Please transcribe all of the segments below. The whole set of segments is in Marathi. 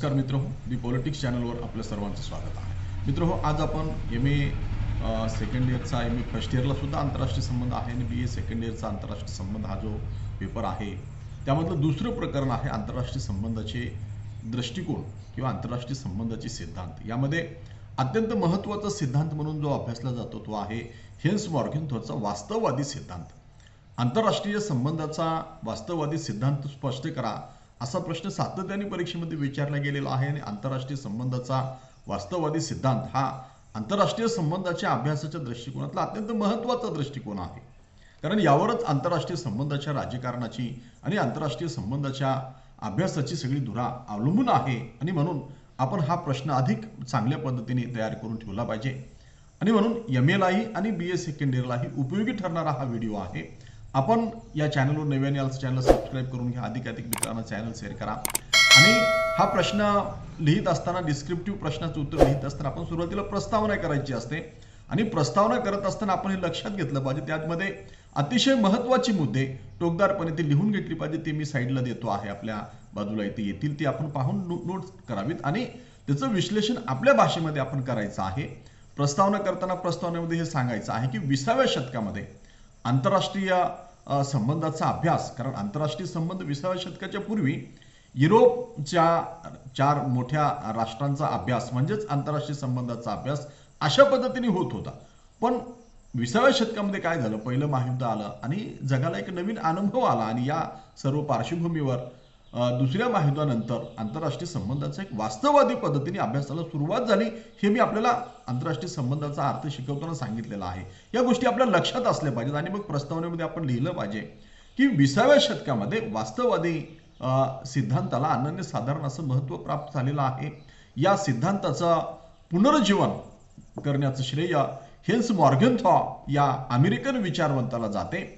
नमस्कार मित्र हो दी पॉलिटिक्स चॅनलवर आपलं सर्वांचं स्वागत आहे. मित्र हो आज आपण एम ए सेकंड इयरचा एम ए फर्स्ट इयरला सुद्धा आंतरराष्ट्रीय संबंध आहे आणि बी ए सेकंड इयरचा आंतरराष्ट्रीय संबंध हा जो पेपर आहे त्यामधलं दुसरं प्रकरण आहे आंतरराष्ट्रीय संबंधाचे दृष्टिकोन किंवा आंतरराष्ट्रीय संबंधाचे सिद्धांत. यामध्ये अत्यंत महत्त्वाचा सिद्धांत म्हणून जो अभ्यासला जातो तो आहे हेन्स मॉर्गेनथॉचा वास्तववादी सिद्धांत. आंतरराष्ट्रीय संबंधाचा वास्तववादी सिद्धांत स्पष्ट करा. असा प्रश्न सातत्याने परीक्षेमध्ये विचारला गेलेला आहे आणि आंतरराष्ट्रीय संबंधाचा वास्तववादी सिद्धांत हा आंतरराष्ट्रीय संबंधाच्या अभ्यासाच्या दृष्टिकोनातला अत्यंत महत्त्वाचा दृष्टिकोन आहे. कारण यावरच आंतरराष्ट्रीय संबंधाच्या राजकारणाची आणि आंतरराष्ट्रीय संबंधाच्या अभ्यासाची सगळी धुरा अवलंबून आहे आणि म्हणून आपण हा प्रश्न अधिक चांगल्या पद्धतीने तयार करून ठेवला पाहिजे. आणि म्हणून एम एलाही आणि बी एस सेकंड इयरलाही उपयोगी ठरणारा हा व्हिडिओ आहे. आपण या चॅनलवर नव्याने आलं चॅनल सबस्क्राईब करून घ्या. अधिकाधिक मित्रांना चॅनल शेअर करा. आणि हा प्रश्न लिहित असताना डिस्क्रिप्टिव्ह प्रश्नाचं उत्तर लिहित असताना आपण सुरुवातीला प्रस्तावना करायची असते. आणि प्रस्तावना करत असताना आपण हे लक्षात घेतलं पाहिजे. त्यामध्ये अतिशय महत्त्वाची मुद्दे टोकदारपणे ते लिहून घेतली पाहिजे. ते मी साईडला देतो आहे. आपल्या बाजूला इथे येतील. ते आपण पाहून नोट करावीत. आणि त्याचं विश्लेषण आपल्या भाषेमध्ये आपण करायचं आहे. प्रस्तावना करताना प्रस्तावनेमध्ये हे सांगायचं आहे की विसाव्या शतकामध्ये आंतरराष्ट्रीय संबंधाचा अभ्यास. कारण आंतरराष्ट्रीय संबंध विसाव्या शतकाच्या पूर्वी युरोपच्या चार मोठ्या राष्ट्रांचा अभ्यास म्हणजेच आंतरराष्ट्रीय संबंधाचा अभ्यास अशा पद्धतीने होत होता. पण विसाव्या शतकामध्ये काय झालं? पहिलं महायुद्ध आलं आणि जगाला एक नवीन अनुभव आला आणि या सर्व पार्श्वभूमीवर दुसऱ्या महायुद्धानंतर आंतरराष्ट्रीय संबंधाचा एक वास्तववादी पद्धतीने अभ्यासाला सुरुवात झाली हे मी आपल्याला आंतरराष्ट्रीय संबंधाचा अर्थ शिकवताना सांगितलेला आहे. या गोष्टी आपल्या लक्षात असल्या पाहिजेत आणि मग प्रस्तावनेमध्ये आपण लिहिलं पाहिजे की विसाव्या शतकामध्ये वास्तववादी सिद्धांताला सिद्धांताला अनन्यसाधारण असं महत्त्व प्राप्त झालेलं आहे. या सिद्धांताचं पुनरुज्जीवन करण्याचं श्रेय हेन्स मॉर्गेनथॉ या अमेरिकन विचारवंताला जाते.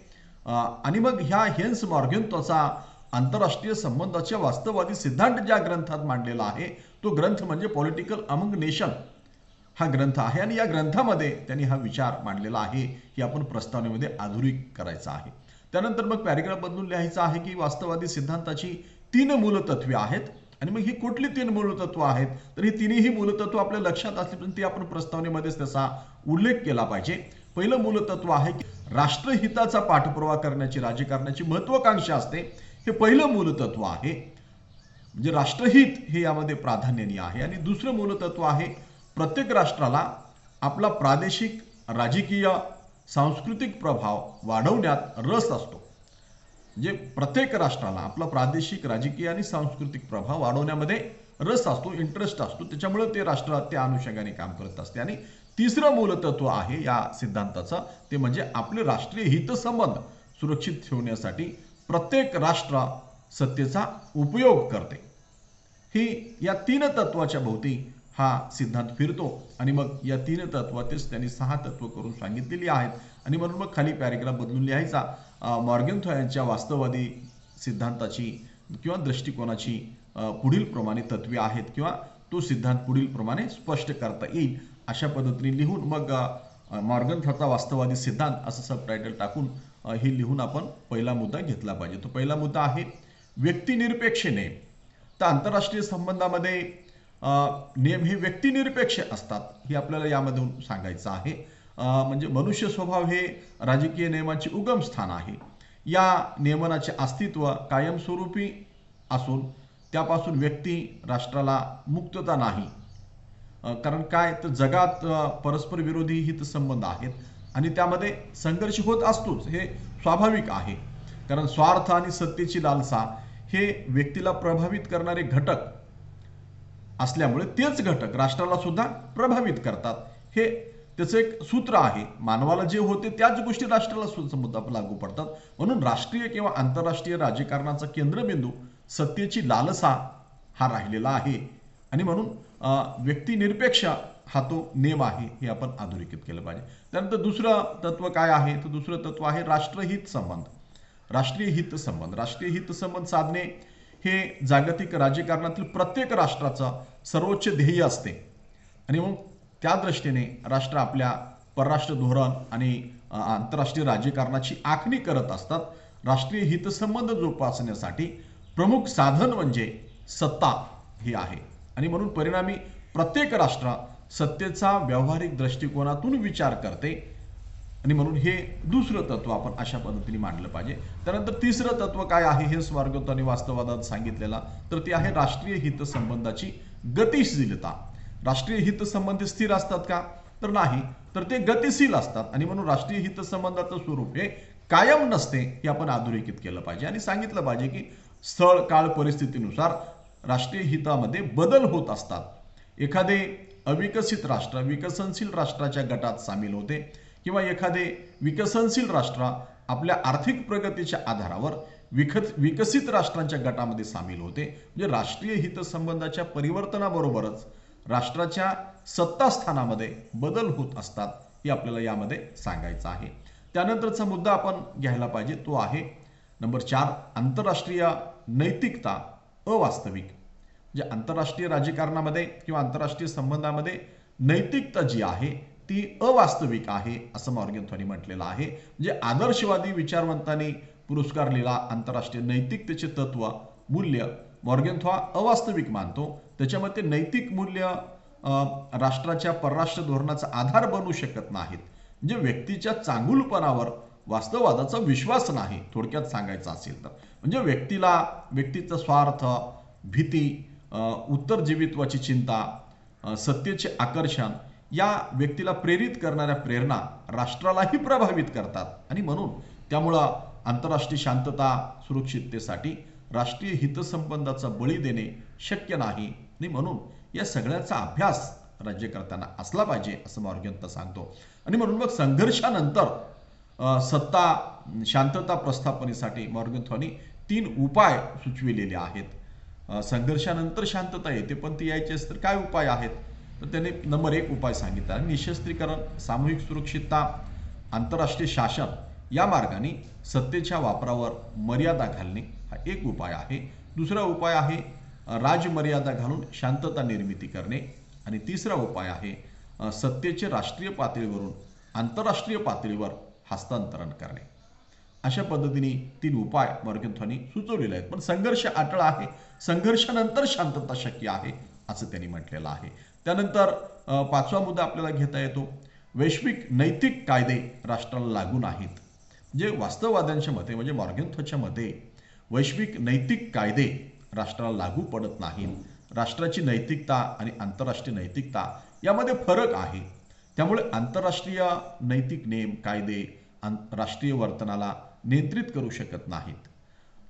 आणि मग ह्या हेन्स मॉर्गेनथॉचा आंतरराष्ट्रीय संबंधाच्या वास्तववादी सिद्धांत ज्या ग्रंथात मांडलेला आहे तो ग्रंथ म्हणजे पॉलिटिकल अमंग नेशन हा ग्रंथ आहे आणि या ग्रंथामध्ये त्यांनी हा विचार मांडलेला आहे की आपण प्रस्तावनेमध्ये आधुनिक करायचा आहे. त्यानंतर मग पॅरेग्राफ बदलून लिहायचं आहे की वास्तववादी सिद्धांताची तीन मूलतत्वे आहेत. आणि मग ही कुठली तीन मूलतत्व आहेत? तर ही तिन्ही मूलतत्व आपल्या लक्षात असली पण ती आपण प्रस्तावनेमध्येच त्याचा उल्लेख केला पाहिजे. पहिलं मूलतत्व आहे की राष्ट्रहिताचा पाठपुरावा करण्याची राजकारणाची महत्वाकांक्षा असते. हे पहिलं मूलतत्व आहे. म्हणजे राष्ट्रहित हे यामध्ये प्राधान्याने आहे. आणि दुसरं मूलतत्व आहे प्रत्येक राष्ट्राला आपला प्रादेशिक राजकीय सांस्कृतिक प्रभाव वाढवण्यात रस असतो. म्हणजे प्रत्येक राष्ट्राला आपला प्रादेशिक राजकीय आणि सांस्कृतिक प्रभाव वाढवण्यामध्ये रस असतो इंटरेस्ट असतो. त्याच्यामुळे ते राष्ट्र त्या अनुषंगाने काम करत असते. आणि तिसरं मूलतत्व आहे या सिद्धांताचं ते म्हणजे आपले राष्ट्रीय हितसंबंध सुरक्षित ठेवण्यासाठी प्रत्येक राष्ट्र सत्तेचा उपयोग करते. ही या तीन तत्वाच्या भोवती हा सिद्धांत फिरतो. आणि मग या तीन तत्वातच त्यांनी सहा तत्व करून सांगितलेली आहेत. आणि म्हणून मग खाली पॅरेग्राफ बदलून लिहायचा. अं, यांच्या वास्तववादी सिद्धांताची किंवा दृष्टिकोनाची पुढील प्रमाणे तत्वे आहेत किंवा तो सिद्धांत पुढील प्रमाणे स्पष्ट करता येईल अशा पद्धतीने लिहून मग मॉर्गन मॉर्गनथॉचा वास्तववादी सिद्धांत असं सबटायटल टाकून हे लिहून आपण पहिला मुद्दा घेतला पाहिजे. तो पहिला मुद्दा आहे व्यक्तिनिरपेक्ष नेम तर आंतरराष्ट्रीय संबंधामध्ये नियम हे व्यक्तिनिरपेक्ष असतात हे आपल्याला यामधून सांगायचं आहे. म्हणजे मनुष्य स्वभाव हे राजकीय नियमाचे उगम स्थान आहे. या नियमनाचे अस्तित्व कायमस्वरूपी असून त्यापासून व्यक्ती राष्ट्राला मुक्तता नाही. कारण काय? तर जगात परस्पर विरोधी हितसंबंध आहेत. आणि त्यामध्ये संघर्ष होत असतोच हे स्वाभाविक आहे. कारण स्वार्थ आणि सत्तेची लालसा हे व्यक्तीला प्रभावित करणारे घटक असल्यामुळे तेच घटक राष्ट्राला सुद्धा प्रभावित करतात. हे त्याचं एक सूत्र आहे. मानवाला जे होते त्याच गोष्टी राष्ट्राला सुद्धा लागू पडतात. म्हणून राष्ट्रीय किंवा आंतरराष्ट्रीय राजकारणाचा केंद्रबिंदू सत्तेची लालसा हा राहिलेला आहे. आणि म्हणून व्यक्तिनिरपेक्ष हा तो नेम आहे हे आपण अधोरेखित केलं पाहिजे. त्यानंतर दुसरं तत्व काय आहे? तर दुसरं तत्व आहे राष्ट्रहित संबंध. राष्ट्रीय हित संबंध. राष्ट्रीय हित संबंध साधणे हे जागतिक राजकारणातील प्रत्येक राष्ट्राचं सर्वोच्च ध्येय असते. आणि मग त्या दृष्टीने राष्ट्र आपल्या परराष्ट्र धोरण आणि आंतरराष्ट्रीय राजकारणाची आखणी करत असतात. राष्ट्रीय हितसंबंध जोपासण्यासाठी प्रमुख साधन म्हणजे सत्ता हे आहे. आणि म्हणून परिणामी प्रत्येक राष्ट्र सत्तेचा व्यावहारिक दृष्टिकोनातून विचार करते. आणि म्हणून हे दुसरं तत्व आपण अशा पद्धतीने मांडलं पाहिजे. त्यानंतर तिसरं तत्व काय आहे हे स्वर्गत्व आणि वास्तववादात सांगितलेला. तर ते आहे राष्ट्रीय हितसंबंधाची गतिशीलता. राष्ट्रीय हितसंबंध स्थिर असतात का? तर नाही. तर ते गतिशील असतात. आणि म्हणून राष्ट्रीय हितसंबंधाचं स्वरूप हे कायम नसते हे आपण अधोरेखित केलं पाहिजे. आणि सांगितलं पाहिजे की स्थळ काळ परिस्थितीनुसार राष्ट्रीय हितामध्ये बदल होत असतात. एखादे अविकसित राष्ट्र विकसनशील राष्ट्राच्या गटात सामील होते किंवा एखादे विकसनशील राष्ट्र आपल्या आर्थिक प्रगतीच्या आधारावर विकत विकसित राष्ट्रांच्या गटामध्ये सामील होते. म्हणजे राष्ट्रीय हितसंबंधाच्या परिवर्तनाबरोबरच राष्ट्राच्या सत्तास्थानामध्ये बदल होत असतात हे आपल्याला यामध्ये सांगायचं आहे. त्यानंतरचा मुद्दा आपण घ्यायला पाहिजे तो आहे नंबर चार आंतरराष्ट्रीय नैतिकता अवास्तविक. म्हणजे आंतरराष्ट्रीय राजकारणामध्ये किंवा आंतरराष्ट्रीय संबंधामध्ये नैतिकता जी आहे ती अवास्तविक आहे असं मॉर्गेथॉनी म्हटलेलं आहे. म्हणजे आदर्शवादी विचारवंतांनी पुरस्कारलेला आंतरराष्ट्रीय नैतिकतेचे तत्व मूल्य. मॉर्गनथॉ अवास्तविक मानतो. त्याच्यामध्ये नैतिक मूल्य राष्ट्राच्या परराष्ट्र धोरणाचा आधार बनू शकत नाहीत. म्हणजे व्यक्तीच्या चांगुलपणावर वास्तववादाचा विश्वास नाही थोडक्यात सांगायचं असेल तर. म्हणजे व्यक्तीला व्यक्तीचा स्वार्थ भीती उत्तरजीवित्वाची चिंता सत्तेचे आकर्षण या व्यक्तीला प्रेरित करणाऱ्या प्रेरणा राष्ट्रालाही प्रभावित करतात. आणि म्हणून त्यामुळं आंतरराष्ट्रीय शांतता सुरक्षिततेसाठी राष्ट्रीय हितसंबंधाचा बळी देणे शक्य नाही. आणि म्हणून या सगळ्याचा अभ्यास राज्यकर्त्यांना असला पाहिजे असं मॉर्गंत सांगतो. आणि म्हणून मग संघर्षानंतर सत्ता शांतता प्रस्थापनेसाठी मॉर्गनथॉनी तीन उपाय सुचविलेले आहेत. संघर्षानंतर शांतता येते पण ती यायची असते तर काय उपाय आहेत? तर त्याने नंबर एक उपाय सांगितला निशस्त्रीकरण सामूहिक सुरक्षितता आंतरराष्ट्रीय शासन या मार्गाने सत्तेच्या वापरावर मर्यादा घालणे हा एक उपाय आहे. दुसरा उपाय आहे राजमर्यादा घालून शांतता निर्मिती करणे. आणि तिसरा उपाय आहे सत्तेचे राष्ट्रीय पातळीवरून आंतरराष्ट्रीय पातळीवर हस्तांतरण करणे. अशा पद्धतीने तीन उपाय मॉर्गनथॉनी सुचवलेले आहेत. पण संघर्ष अटळ आहे. संघर्षानंतर शांतता शक्य आहे असं त्यांनी म्हटलेलं आहे. त्यानंतर पाचवा मुद्दा आपल्याला घेता येतो. वैश्विक नैतिक कायदे राष्ट्राला लागून आहेत जे वास्तववाद्यांच्या मते म्हणजे मॉर्गनथॉच्या मते वैश्विक नैतिक कायदे राष्ट्राला लागू पडत नाहीत. राष्ट्राची नैतिकता आणि आंतरराष्ट्रीय नैतिकता यामध्ये फरक आहे. त्यामुळे आंतरराष्ट्रीय नैतिक नेम कायदे आं राष्ट्रीय वर्तनाला नियंत्रित करू शकत नाहीत.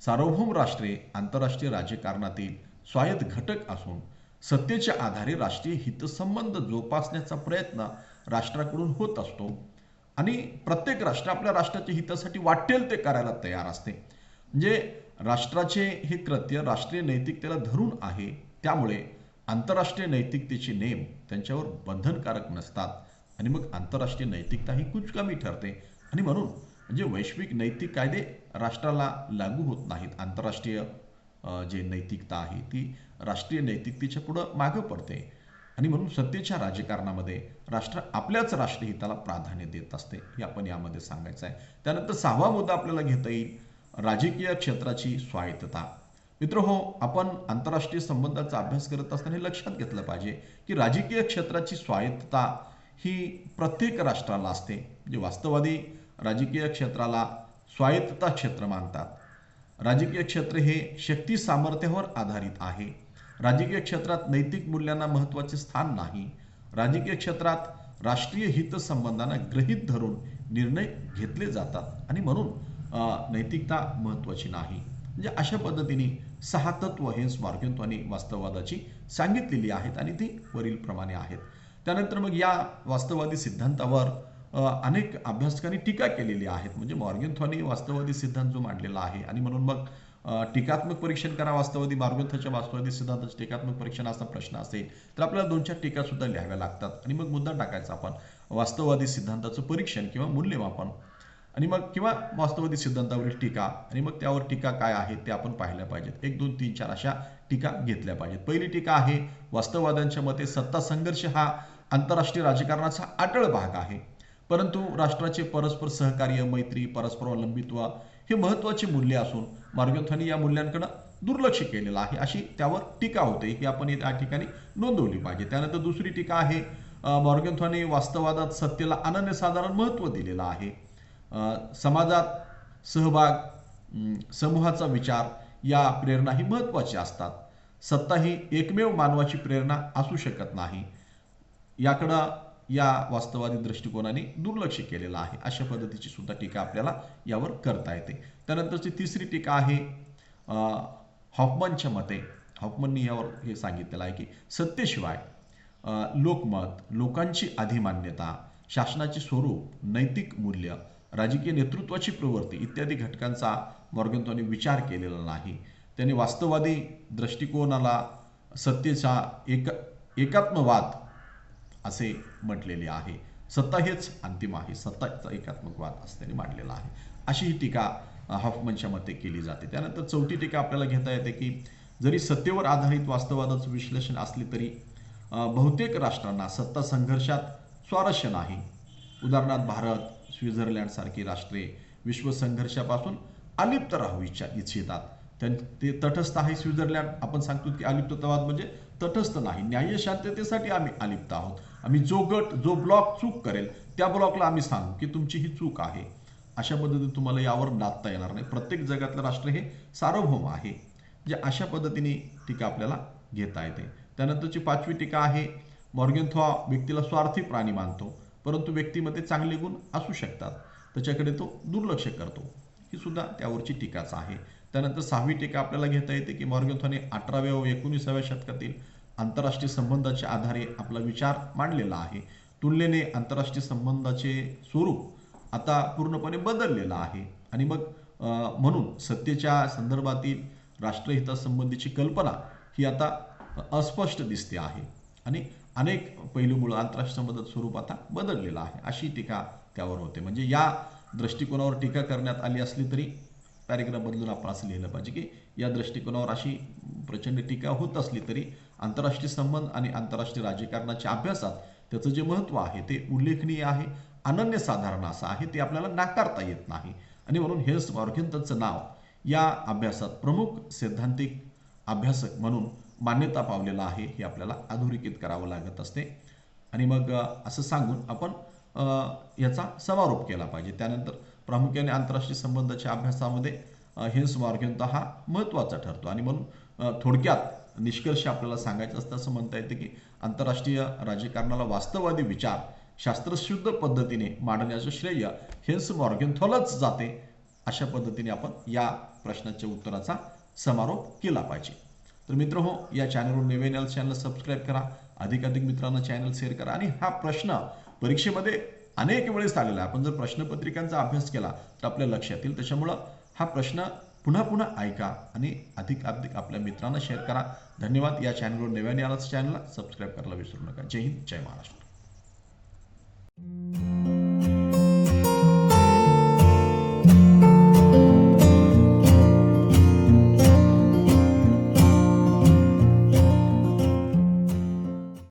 सार्वभौम राष्ट्रे आंतरराष्ट्रीय राजकारणातील स्वायत्त घटक असून सत्तेच्या आधारे राष्ट्रीय हितसंबंध जोपासण्याचा प्रयत्न राष्ट्राकडून होत असतो आणि प्रत्येक राष्ट्र आपल्या राष्ट्राच्या हितासाठी वाटेल ते करायला तयार असते. म्हणजे राष्ट्राचे हे कृत्य राष्ट्रीय नैतिकतेला धरून आहे त्यामुळे आंतरराष्ट्रीय नैतिकतेचे नेम त्यांच्यावर बंधनकारक नसतात आणि मग आंतरराष्ट्रीय नैतिकता ही कुचकामी ठरते. आणि म्हणून म्हणजे वैश्विक नैतिक कायदे राष्ट्राला लागू होत नाहीत. आंतरराष्ट्रीय जे नैतिकता आहे ती राष्ट्रीय नैतिकतेच्या पुढं मागं पडते. आणि म्हणून सत्तेच्या राजकारणामध्ये राष्ट्र आपल्याच राष्ट्रहिताला प्राधान्य देत असते हे आपण यामध्ये सांगायचं आहे. त्यानंतर सहावा मुद्दा आपल्याला घेता येईल राजकीय क्षेत्राची स्वायत्तता. मित्र हो आपण आंतरराष्ट्रीय संबंधाचा अभ्यास करत असताना हे लक्षात घेतलं पाहिजे की राजकीय क्षेत्राची स्वायत्तता ही प्रत्येक राष्ट्राला असते. म्हणजे वास्तववादी राजकीय क्षेत्राला स्वायत्तता क्षेत्र मानतात. राजकीय क्षेत्र हे शक्ती सामर्थ्यावर आधारित आहे. राजकीय क्षेत्रात नैतिक मूल्यांना महत्त्वाचे स्थान नाही. राजकीय क्षेत्रात राष्ट्रीय हितसंबंधांना गृहीत धरून निर्णय घेतले जातात आणि म्हणून नैतिकता महत्त्वाची नाही. म्हणजे अशा पद्धतीने सहा तत्व हे स्मार्गंत्वानी वास्तववादाची सांगितलेली आहेत आणि ती वरील प्रमाणे आहेत. त्यानंतर मग या वास्तववादी सिद्धांतावर अनेक अभ्यासकांनी टीका केलेली आहेत. म्हणजे मॉर्गनथॉनी वास्तववादी सिद्धांत जो मांडलेला आहे आणि म्हणून मग टीकात्मक परीक्षण करा वास्तववादी मार्गोथच्या वास्तववादी सिद्धांताचं टीकात्मक परीक्षण असा प्रश्न असेल तर आपल्याला दोन चार टीका सुद्धा लिहाव्या लागतात. आणि मग मुद्दा टाकायचा आपण वास्तववादी सिद्धांताचं परीक्षण किंवा मूल्यमापन. आणि मग किंवा वास्तववादी सिद्धांतावरील टीका आणि मग त्यावर टीका काय आहे ते आपण पाहिल्या पाहिजेत. एक दोन तीन चार अशा टीका घेतल्या पाहिजेत. पहिली टीका आहे वास्तववाद्यांच्या मते सत्ता संघर्ष हा आंतरराष्ट्रीय राजकारणाचा अटळ भाग आहे. परंतु राष्ट्राचे परस्पर सहकार्य मैत्री परस्पर अवलंबित्व हे महत्त्वाचे मूल्य असून मार्गोथनी या मूल्यांकडे दुर्लक्ष केलेलं आहे. अशी त्यावर टीका होते. ही आपण या ठिकाणी नोंदवली पाहिजे. त्यानंतर दुसरी टीका आहे अं, वास्तवादात सत्तेला अनन्यसाधारण महत्त्व दिलेलं आहे. समाजात सहभाग समूहाचा विचार या प्रेरणा ही महत्त्वाची असतात. सत्ता ही एकमेव मानवाची प्रेरणा असू शकत नाही. याकडं या वास्तवादी दृष्टिकोनाने दुर्लक्ष केलेलं आहे. अशा पद्धतीची सुद्धा टीका आपल्याला यावर करता येते. त्यानंतरची तिसरी टीका आहे अं, हॉफमनच्या मते. हॉफमननी यावर हे सांगितलेलं आहे की सत्तेशिवाय लोकमत लोकांची अधिमान्यता शासनाचे स्वरूप नैतिक मूल्य राजकीय नेतृत्वाची प्रवृत्ती इत्यादी घटकांचा मॉर्गनथॉने विचार केलेला नाही. त्यांनी वास्तववादी दृष्टिकोनाला सत्तेचा एक एकात्मवाद असे म्हटलेले आहे. सत्ता हेच अंतिम आहे. सत्ताचा एकात्मकवाद असं त्यांनी मांडलेला आहे. अशी ही टीका अ, हॉफमनच्या मते केली जाते. त्यानंतर चौथी टीका आपल्याला घेता येते की जरी सत्तेवर आधारित वास्तववादाचं विश्लेषण असले तरी बहुतेक राष्ट्रांना सत्ता संघर्षात स्वारस्य नाही. उदाहरणार्थ भारत स्वित्झर्लंड सारखी राष्ट्रे विश्वसंघर्षापासून अलिप्त राहू इच्छा इच्छितात. त्यां- ते तटस्थ आहे स्वित्झर्लंड. आपण सांगतो की अलिप्ततावाद म्हणजे तटस्थ नाही. न्याय शांततेसाठी आम्ही अलिप्त आहोत. आम्ही जो गट जो ब्लॉक चूक करेल त्या ब्लॉकला आम्ही सांगू की तुमची ही चूक आहे. अशा पद्धतीने तुम्हाला यावर नादता येणार नाही. प्रत्येक जगातलं राष्ट्र हे सार्वभौम आहे. म्हणजे अशा पद्धतीने टीका आपल्याला घेता येते. त्यानंतरची पाचवी टीका आहे मॉर्गेनथॉ व्यक्तीला स्वार्थी प्राणी मानतो परंतु व्यक्तीमध्ये चांगले गुण असू शकतात. त्याच्याकडे तो दुर्लक्ष करतो. ही सुद्धा त्यावरची टीकाच आहे. त्यानंतर सहावी टीका आपल्याला घेता येते की मॉर्गनथॉने अठराव्या व एकोणीसाव्या शतकातील आंतरराष्ट्रीय संबंधाच्या आधारे आपला विचार मांडलेला आहे. तुलनेने आंतरराष्ट्रीय संबंधाचे स्वरूप आता पूर्णपणे बदललेलं आहे. आणि मग म्हणून सत्तेच्या संदर्भातील राष्ट्रहितासंबंधीची कल्पना ही आता अस्पष्ट दिसते आहे. आणि अनेक पैलूमुळं आंतरराष्ट्रीय संबंधाचं स्वरूप आता बदललेलं आहे अशी टीका त्यावर होते. म्हणजे या दृष्टिकोनावर टीका करण्यात आली असली तरी पॅरेग्राफ बदलून आपण असं लिहिलं पाहिजे की या दृष्टिकोनावर अशी प्रचंड टीका होत असली तरी आंतरराष्ट्रीय संबंध आणि आंतरराष्ट्रीय राजकारणाच्या अभ्यासात त्याचं जे महत्त्व आहे ते उल्लेखनीय आहे. अनन्यसाधारण असं आहे ते आपल्याला नाकारता येत नाही. आणि म्हणून हेल्स मॉर्गेंतचं नाव या अभ्यासात प्रमुख सैद्धांतिक अभ्यासक म्हणून मान्यता पावलेला आहे हे आपल्याला अधोरेखित करावं लागत असते. आणि मग असं सांगून आपण याचा समारोप केला पाहिजे. त्यानंतर प्रामुख्याने आंतरराष्ट्रीय संबंधाच्या अभ्यासामध्ये अ, हेन्स हा महत्त्वाचा ठरतो. आणि म्हणून थोडक्यात निष्कर्ष आपल्याला सांगायचं असतं असं म्हणता येतं की आंतरराष्ट्रीय राजकारणाला वास्तववादी विचार शास्त्रशुद्ध पद्धतीने मांडण्याचं श्रेय हेन्स मॉर्गेनथॉलच जाते अशा पद्धतीने आपण या प्रश्नाच्या उत्तराचा समारोप केला पाहिजे. तर मित्र हो या चॅनलवर नवीन याल चॅनल सबस्क्राईब करा अधिकाधिक मित्रांना चॅनल शेअर करा आणि हा प्रश्न परीक्षेमध्ये अनेक वेळेस आलेला आहे. आपण जर प्रश्नपत्रिकांचा अभ्यास केला तर आपल्या लक्षात येईल. त्याच्यामुळं हा प्रश्न पुन्हा पुन्हा ऐका आणि अधिक अधिक आपल्या मित्रांना शेअर करा. धन्यवाद. या चॅनलवर नव्याने आलाच चॅनलला सबस्क्राईब करायला विसरू नका. जय हिंद. जय महाराष्ट्र.